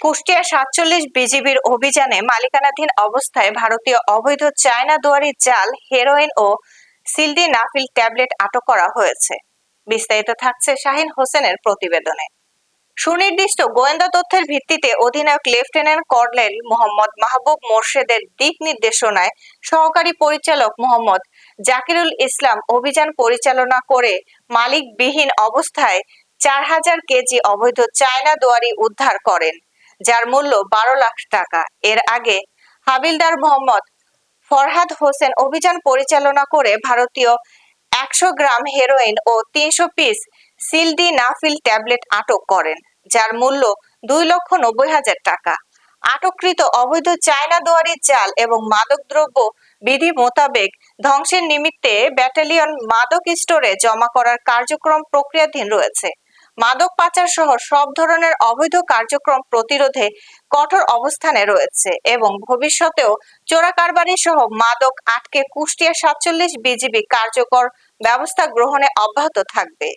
কুষ্টিয়া সাতচল্লিশ বিজিবির অভিযানে মালিকানাধীন অবস্থায় ভারতীয় অবৈধ চায়না দুয়ারি জাল, হেরোইন ও সিলডি নাফিল ট্যাবলেট আটক করা হয়েছে। বিস্তারিত থাকছে শাহিন হোসেনের প্রতিবেদনে। সুনির্দিষ্ট গোয়েন্দা তথ্যের ভিত্তিতে অধিনায়ক লেফটেন্যান্ট কর্নেল মোহাম্মদ মাহবুব মোর্শেদের দিক নির্দেশনায় সহকারী পরিচালক মোহাম্মদ জাকিরুল ইসলাম অভিযান পরিচালনা করে মালিকবিহীন অবস্থায় চার হাজার কেজি অবৈধ চায়না দুয়ারি উদ্ধার করেন। যার মূল্য বারো লাখ টাকা। এর আগে হাবিলদার মোহাম্মদ ফরহাদ হোসেন অভিযান পরিচালনা করে ভারতীয় একশো গ্রাম হেরোইন ও তিনশো পিস সিলডি নাফিল ট্যাবলেট আটক করেন, যার মূল্য দুই লক্ষ নব্বই হাজার টাকা। আটককৃত অবৈধ চায়না দুয়ারি চাল এবং মাদকদ্রব্য বিধি মোতাবেক ধ্বংসের নিমিত্তে ব্যাটালিয়ন মাদক স্টোরে জমা করার কার্যক্রম প্রক্রিয়াধীন রয়েছে। মাদক পাচার সহ সব ধরনের অবৈধ কার্যক্রম প্রতিরোধে কঠোর অবস্থানে রয়েছে এবং ভবিষ্যতেও চোরা কারবারি সহ মাদক আটকে কুষ্টিয়া সাতচল্লিশ বিজিবি কার্যকর ব্যবস্থা গ্রহণে অব্যাহত থাকবে।